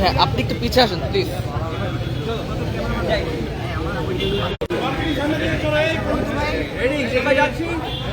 হ্যাঁ আপনি একটু পিছিয়ে আসুন প্লিজ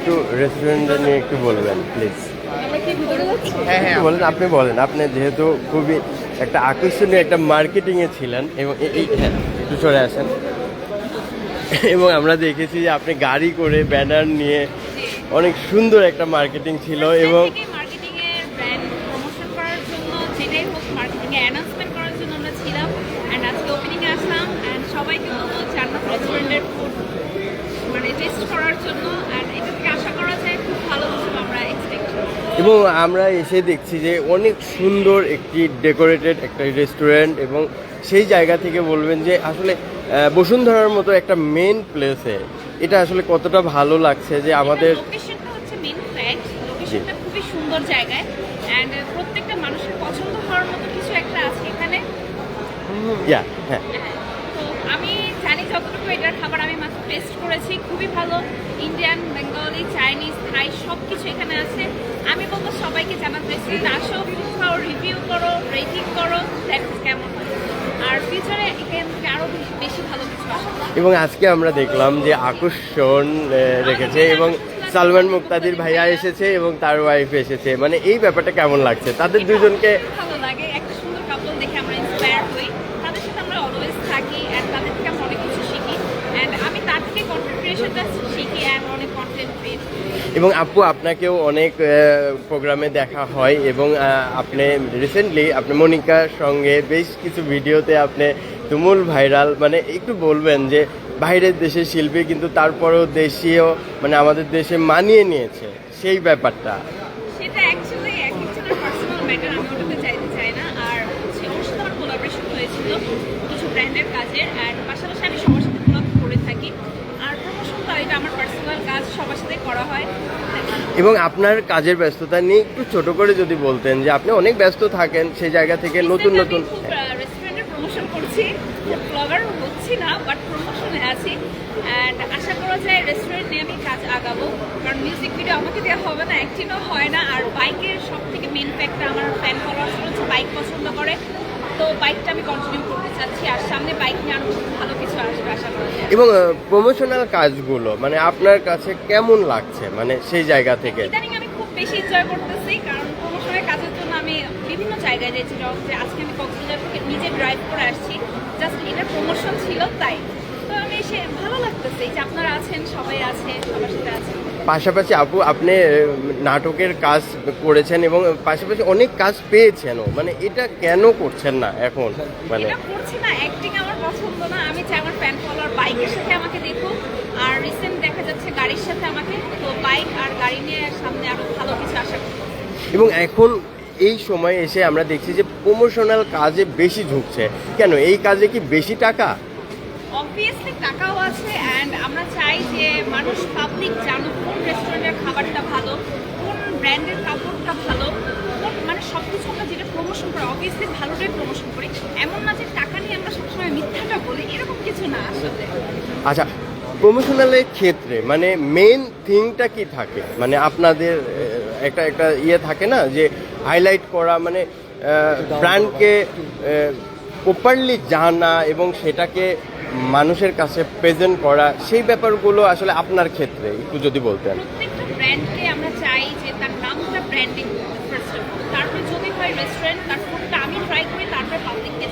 একটু রেস্টুরেন্টটা নিয়ে একটু বলবেন প্লিজ হ্যাঁ হ্যাঁ। বলেন আপনি বলেন। আপনি যেহেতু খুবই একটা আকর্ষণীয় একটা মার্কেটিংয়ে ছিলেন এবং এই হ্যাঁ একটু সরে আসেন। এবং আমরা দেখেছি যে আপনি গাড়ি করে ব্যানার নিয়ে অনেক সুন্দর একটা মার্কেটিং ছিল এবং মার্কেটিং এর ব্র্যান্ড প্রমোশন করার জন্য যেটাই হোক মার্কেটিং এ অ্যানাউন্সমেন্ট করার জন্য আমরা ছিলাম। এন্ড আজকে ওপেনিং এ আসলাম। এন্ড সবাইকে বলব জান্নাত রেস্টুরেন্টের ফুড মানে টেস্ট করার জন্য এন্ড এটা থেকে আশা করা যায় খুব ভালো কিছু আমরা এক্সপেক্ট এবং আমরা এসে দেখছি যে অনেক সুন্দর একটি ডেকোরেটেড একটা রেস্টুরেন্ট এবং সেই জায়গা থেকে বলবেন যে আসলে বসুন্ধরার মতো একটা মেন প্লেসে এটা আসলে কতটা ভালো লাগছে যে আমাদের খুবই সুন্দর জায়গায় প্রত্যেকটা মানুষের পছন্দ হওয়ার মতো কিছু একটা আছে এখানে। হ্যাঁ। তো আমি জানি যতটুকু এটার খাবার আমি মাত্র টেস্ট করেছি খুবই ভালো। ইন্ডিয়ান বেঙ্গলি চাইনিজ থাই সব কিছু এখানে আছে। আমি বলব সবাইকে জানাত রেস্টুরেন্ট আসো খাও রিভিউ করো রেটিং করো দেখো কেমন হয়। আর ফিউচারে এখান থেকে আরও বেশি ভালো কিছু এবং আজকে আমরা দেখলাম যে আকর্ষণ রেখেছে এবং সালমান মুক্তাদির ভাইয়া এসেছে এবং তার ওয়াইফ এসেছে। মানে এই ব্যাপারটা কেমন লাগছে? তাদের দুজনকে ভালো লাগে। একটা সুন্দর কাপল দেখে আমরা ইন্সপায়ার হই তাদের সাথে আমরা অলওয়েজ থাকি অ্যান্ড তাদের থেকে আমরা অনেক কিছু শিখি অ্যান্ড আমি তার থেকে অনেক এবং আপু আপনাকেও অনেক প্রোগ্রামে দেখা হয় এবং আপনি রিসেন্টলি আপনি মনিকার সঙ্গে বেশ কিছু ভিডিওতে আপনি তুমুল ভাইরাল মানে একটু বলবেন যে বাইরের দেশের শিল্পী কিন্তু তারপরেও দেশীয় মানে আমাদের দেশে মানিয়ে নিয়েছে সেই ব্যাপারটা। সেটা অ্যাকচুয়ালি এক একজনের পার্সোনাল ম্যাটার আমি ওটাতে চাইতে চাই না। আর ওর সাথে আমার কোলাবরেশন হয়েছিল কিছু ব্র্যান্ডের কাজের আর পাশাপাশি আমি সবার সাথে কোলাব করে থাকি আর প্রমোশনটা এটা আমার পার্সোনাল কাজ সবার সাথে করা হয়। এবং আপনার কাজের ব্যস্ততা নিয়ে একটু ছোট করে যদি বলতেন যে আপনি অনেক ব্যস্ত থাকেন সেই জায়গা থেকে নতুন নতুন রেস্টুরেন্টের প্রমোশন করছি। ব্লগার হচ্ছি না বাট প্রমোশনে আছি। অ্যান্ড আশা করা যায় রেস্টুরেন্ট নিয়ে আমি কাজ আগাবো। কারণ মিউজিক ভিডিও আমাকে দেওয়া হবে না অ্যাক্টিভও হয় না। আর বাইকের সব থেকে মেন ফ্যাক্টর আমার ফ্যান ফলোয়ার্স হচ্ছে বাইক পছন্দ করে। তো বাইকটা আমি কন্টিনিউ করতে চাচ্ছি আর সামনে বাইক নিয়ে আরও ভালো কিছু আসবে আশা করা। যায় এবং প্রমোশনাল কাজগুলো মানে আপনার কাছে কেমন লাগছে মানে সেই জায়গা থেকে? ইদানিং আমি খুব বেশি এনজয় করতেছি কারণ প্রমোশনের কাজের জন্য আমি যে যেটা হচ্ছে আজকে আমি কক্সবাজার থেকে নিজে ড্রাইভ করে আসছি জাস্ট এটা প্রমোশন ছিল তাই। তো আমি এসে ভালো লাগতেছে যে আপনারা আছেন সবাই আছে সবার সাথে আছেন। পাশাপাশি আপু আপনি নাটকের কাজ করেছেন এবং পাশাপাশি অনেক কাজ পেয়েছেনও। মানে এটা কেন করছেন না এখন? মানে করছি না অ্যাক্টিং আমার পছন্দ না। আমি চাই আমার ফ্যান ফলোয়ার বাইকের সাথে আমাকে দেখুক। আর রিসেন্ট দেখা যাচ্ছে গাড়ির সাথে আমাকে। তো বাইক আর গাড়ি নিয়ে সামনে আরও ভালো কিছু আশা করি। এবং এখন এই সময় এসে আমরা দেখছি যে প্রমোশনাল কাজে বেশি ঝুঁকছে। কেন? এই কাজে কি বেশি টাকা? অবভিয়াসলি টাকাও আছে অ্যান্ড আমরা চাই যে মানুষ পাবলিক জানুক কোন রেস্টুরেন্টের খাবারটা ভালো, কোন ব্র্যান্ডের কাপড়টা ভালো মানে সব কিছু আমরা যেটা প্রমোশন করি অবভিয়াসলি ভালোটাই প্রমোশন করি। এমন না যে টাকা নিয়ে আমরা সবসময় মিথ্যাটা বলি, এরকম কিছু না আসলে। আচ্ছা প্রমোশনালের ক্ষেত্রে মানে মেন থিংটা কি থাকে? মানে আপনাদের একটা একটা ইয়ে থাকে না যে হাইলাইট করা মানে ব্র্যান্ডকে প্রপারলি জানা এবং সেটাকে মানুষের কাছে প্রেজেন্ট করা, সেই ব্যাপারগুলো আসলে আপনার ক্ষেত্রে, একটু যদি বলতেন। প্রত্যেকটা ব্র্যান্ডকে আমরা চাই যে তার ব্র্যান্ডিং যদি হয় তার ট্রাই করি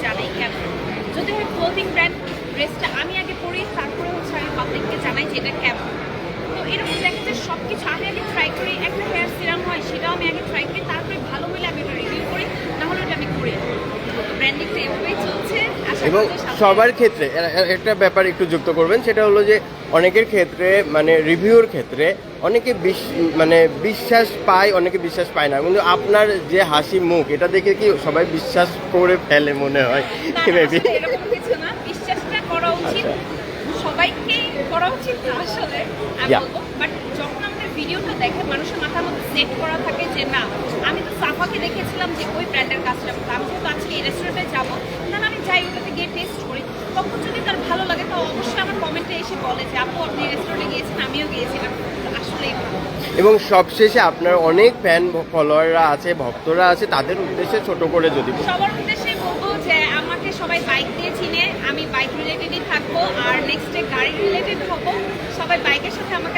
জানাই কেন। যদি হয় ব্র্যান্ড আমি আগে পরি, তারপরে হচ্ছে জানাই যে এটা তো সব কিছু আগে ট্রাই করি, একটা হয় আমি আগে ট্রাই করি, তারপরে ভালো আমি এটা করি এটা আমি করি এবং সবার ক্ষেত্রে একটা ব্যাপার একটু যুক্ত করবেন সেটা হলো যে অনেকের ক্ষেত্রে মানে রিভিউর ক্ষেত্রে অনেকে বিশ- মানে বিশ্বাস পায় অনেকে বিশ্বাস পায় না। কিন্তু আপনার যে হাসি মুখ এটা দেখে কি সবাই বিশ্বাস করে ফেলে মনে হয়? বিশ্বাসটা করা উচিত। সবাইকেই করা উচিত আসলে আমি বলব। বাট যখন ভিডিওটা দেখে মানুষের মাথার মধ্যে সেট করা থাকে যে না আমি তো সাফাকে দেখেছিলাম যে ওই ব্র্যান্ডের কাজটা আমি যেহেতু আজকে এই রেস্টুরেন্টে যাব তাহলে আমি যাই ওটাতে গিয়ে টেস্ট করি। তখন যদি তার ভালো লাগে তো অবশ্যই আমার কমেন্টে এসে বলে যে আপু আপনি রেস্টুরেন্টে গিয়েছেন আমিও গিয়েছিলাম। আসলেই ভালো। এবং সবশেষে আপনার অনেক ফ্যান ফলোয়াররা আছে ভক্তরা আছে তাদের উদ্দেশ্যে ছোট করে যদি সবার উদ্দেশ্যে বলব যে আমাকে সবাই বাইক দিয়ে চিনে। আমি বাইক রিলেটেডই থাকব আর নেক্সটে গাড়ি রিলেটেড হব। সবাই বাইকের সাথে আমাকে